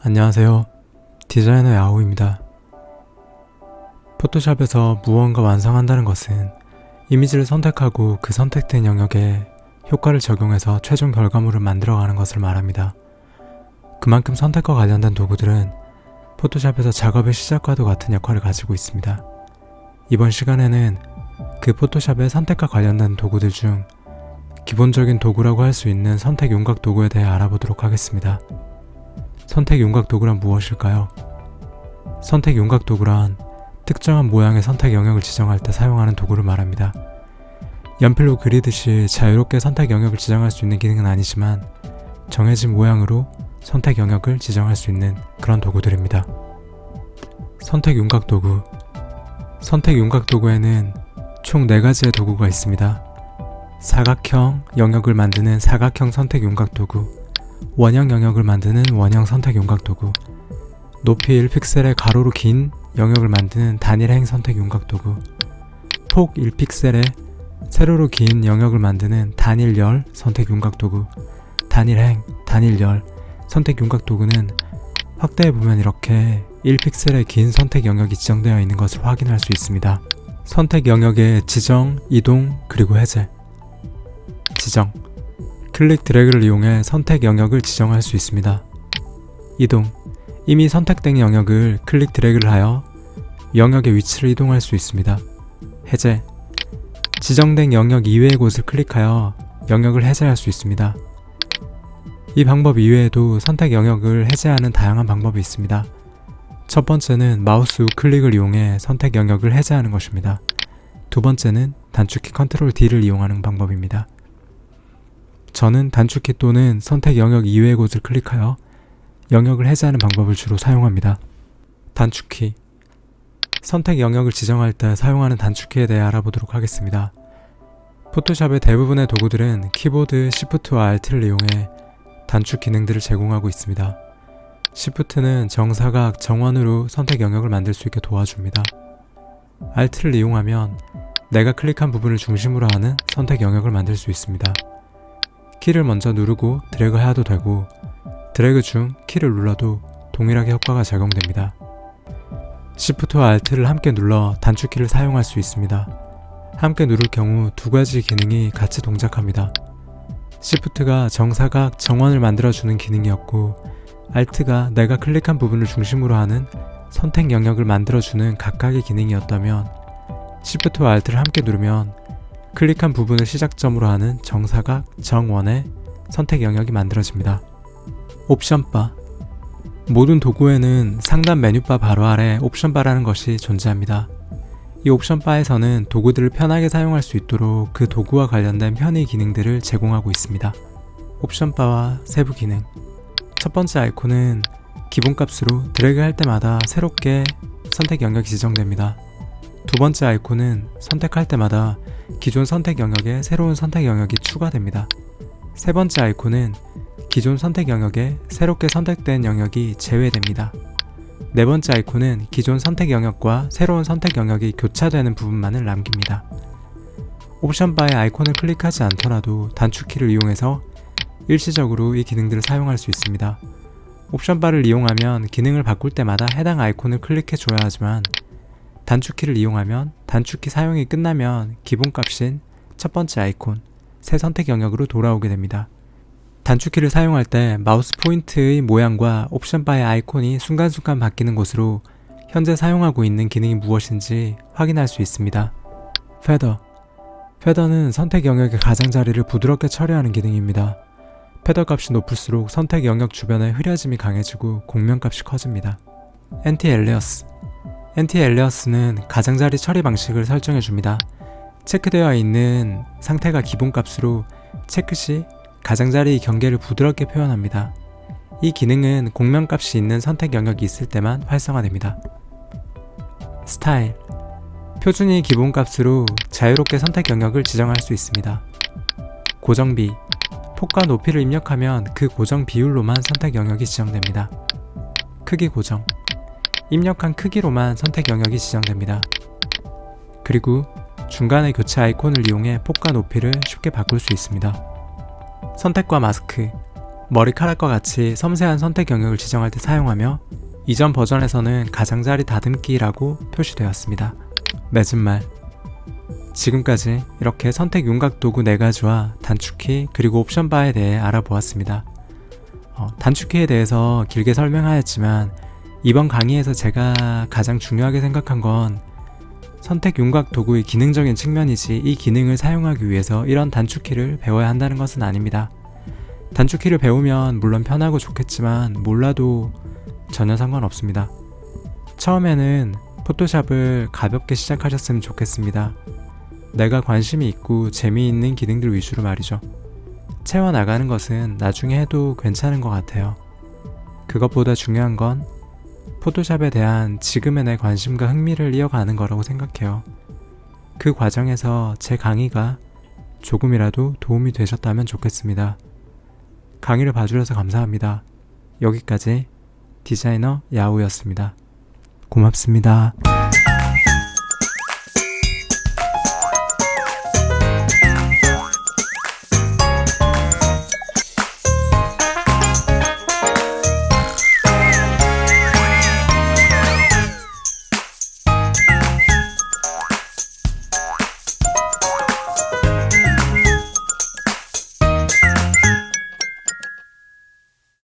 안녕하세요. 디자이너 야오입니다. 포토샵에서 무언가 완성한다는 것은 이미지를 선택하고 그 선택된 영역에 효과를 적용해서 최종 결과물을 만들어가는 것을 말합니다. 그만큼 선택과 관련된 도구들은 포토샵에서 작업의 시작과도 같은 역할을 가지고 있습니다. 이번 시간에는 그 포토샵의 선택과 관련된 도구들 중 기본적인 도구라고 할 수 있는 선택 윤곽 도구에 대해 알아보도록 하겠습니다. 선택 윤곽 도구란 무엇일까요? 선택 윤곽 도구란 특정한 모양의 선택 영역을 지정할 때 사용하는 도구를 말합니다. 연필로 그리듯이 자유롭게 선택 영역을 지정할 수 있는 기능은 아니지만 정해진 모양으로 선택 영역을 지정할 수 있는 그런 도구들입니다. 선택 윤곽 도구 선택 윤곽 도구에는 총 4가지의 도구가 있습니다. 사각형 영역을 만드는 사각형 선택 윤곽 도구 원형 영역을 만드는 원형 선택 윤곽 도구 높이 1픽셀의 가로로 긴 영역을 만드는 단일행 선택 윤곽 도구 폭 1픽셀의 세로로 긴 영역을 만드는 단일열 선택 윤곽 도구 단일행, 단일열 선택 윤곽 도구는 확대해 보면 이렇게 1픽셀의 긴 선택 영역이 지정되어 있는 것을 확인할 수 있습니다. 선택 영역의 지정, 이동, 그리고 해제 지정 클릭 드래그를 이용해 선택 영역을 지정할 수 있습니다. 이동 이미 선택된 영역을 클릭 드래그를 하여 영역의 위치를 이동할 수 있습니다. 해제 지정된 영역 이외의 곳을 클릭하여 영역을 해제할 수 있습니다. 이 방법 이외에도 선택 영역을 해제하는 다양한 방법이 있습니다. 첫 번째는 마우스 우클릭을 이용해 선택 영역을 해제하는 것입니다. 두 번째는 단축키 컨트롤 D를 이용하는 방법입니다. 저는 단축키 또는 선택 영역 이외의 곳을 클릭하여 영역을 해제하는 방법을 주로 사용합니다. 단축키 선택 영역을 지정할 때 사용하는 단축키에 대해 알아보도록 하겠습니다. 포토샵의 대부분의 도구들은 키보드 Shift와 Alt를 이용해 단축 기능들을 제공하고 있습니다. Shift는 정사각 정원으로 선택 영역을 만들 수 있게 도와줍니다. Alt를 이용하면 내가 클릭한 부분을 중심으로 하는 선택 영역을 만들 수 있습니다. 키를 먼저 누르고 드래그 해도 되고 드래그 중 키를 눌러도 동일하게 효과가 적용됩니다. Shift와 Alt를 함께 눌러 단축키를 사용할 수 있습니다. 함께 누를 경우 두 가지 기능이 같이 동작합니다. Shift가 정사각 정원을 만들어주는 기능이었고 Alt가 내가 클릭한 부분을 중심으로 하는 선택 영역을 만들어주는 각각의 기능이었다면 Shift와 Alt를 함께 누르면 클릭한 부분을 시작점으로 하는 정사각 정원의 선택 영역이 만들어집니다. 옵션바 모든 도구에는 상단 메뉴바 바로 아래 옵션바라는 것이 존재합니다. 이 옵션바에서는 도구들을 편하게 사용할 수 있도록 그 도구와 관련된 편의 기능들을 제공하고 있습니다. 옵션바와 세부 기능 첫 번째 아이콘은 기본값으로 드래그 할 때마다 새롭게 선택 영역이 지정됩니다. 두 번째 아이콘은 선택할 때마다 기존 선택 영역에 새로운 선택 영역이 추가됩니다. 세 번째 아이콘은 기존 선택 영역에 새롭게 선택된 영역이 제외됩니다. 네 번째 아이콘은 기존 선택 영역과 새로운 선택 영역이 교차되는 부분만을 남깁니다. 옵션 바의 아이콘을 클릭하지 않더라도 단축키를 이용해서 일시적으로 이 기능들을 사용할 수 있습니다. 옵션 바를 이용하면 기능을 바꿀 때마다 해당 아이콘을 클릭해 줘야 하지만 단축키를 이용하면 단축키 사용이 끝나면 기본값인 첫 번째 아이콘, 새 선택 영역으로 돌아오게 됩니다. 단축키를 사용할 때 마우스 포인트의 모양과 옵션 바의 아이콘이 순간순간 바뀌는 곳으로 현재 사용하고 있는 기능이 무엇인지 확인할 수 있습니다. 페더 페더는 선택 영역의 가장자리를 부드럽게 처리하는 기능입니다. 페더 값이 높을수록 선택 영역 주변의 흐려짐이 강해지고 공면 값이 커집니다. 엔티 엘리어스 엔티 엘리어스는 가장자리 처리 방식을 설정해 줍니다. 체크되어 있는 상태가 기본값으로 체크 시 가장자리 경계를 부드럽게 표현합니다. 이 기능은 공면값이 있는 선택 영역이 있을 때만 활성화됩니다. 스타일 표준이 기본값으로 자유롭게 선택 영역을 지정할 수 있습니다. 고정비 폭과 높이를 입력하면 그 고정 비율로만 선택 영역이 지정됩니다. 크기 고정 입력한 크기로만 선택 영역이 지정됩니다. 그리고 중간의 교체 아이콘을 이용해 폭과 높이를 쉽게 바꿀 수 있습니다. 선택과 마스크 머리카락과 같이 섬세한 선택 영역을 지정할 때 사용하며 이전 버전에서는 가장자리 다듬기라고 표시되었습니다. 맺은 말 지금까지 이렇게 선택 윤곽 도구 4가지와 단축키 그리고 옵션 바에 대해 알아보았습니다. 어, 단축키에 대해서 길게 설명하였지만 이번 강의에서 제가 가장 중요하게 생각한 건 선택 윤곽 도구의 기능적인 측면이지 이 기능을 사용하기 위해서 이런 단축키를 배워야 한다는 것은 아닙니다. 단축키를 배우면 물론 편하고 좋겠지만 몰라도 전혀 상관없습니다. 처음에는 포토샵을 가볍게 시작하셨으면 좋겠습니다. 내가 관심이 있고 재미있는 기능들 위주로 말이죠. 채워나가는 것은 나중에 해도 괜찮은 것 같아요. 그것보다 중요한 건 포토샵에 대한 지금의 내 관심과 흥미를 이어가는 거라고 생각해요. 그 과정에서 제 강의가 조금이라도 도움이 되셨다면 좋겠습니다. 강의를 봐주셔서 감사합니다. 여기까지 디자이너 야우였습니다. 고맙습니다.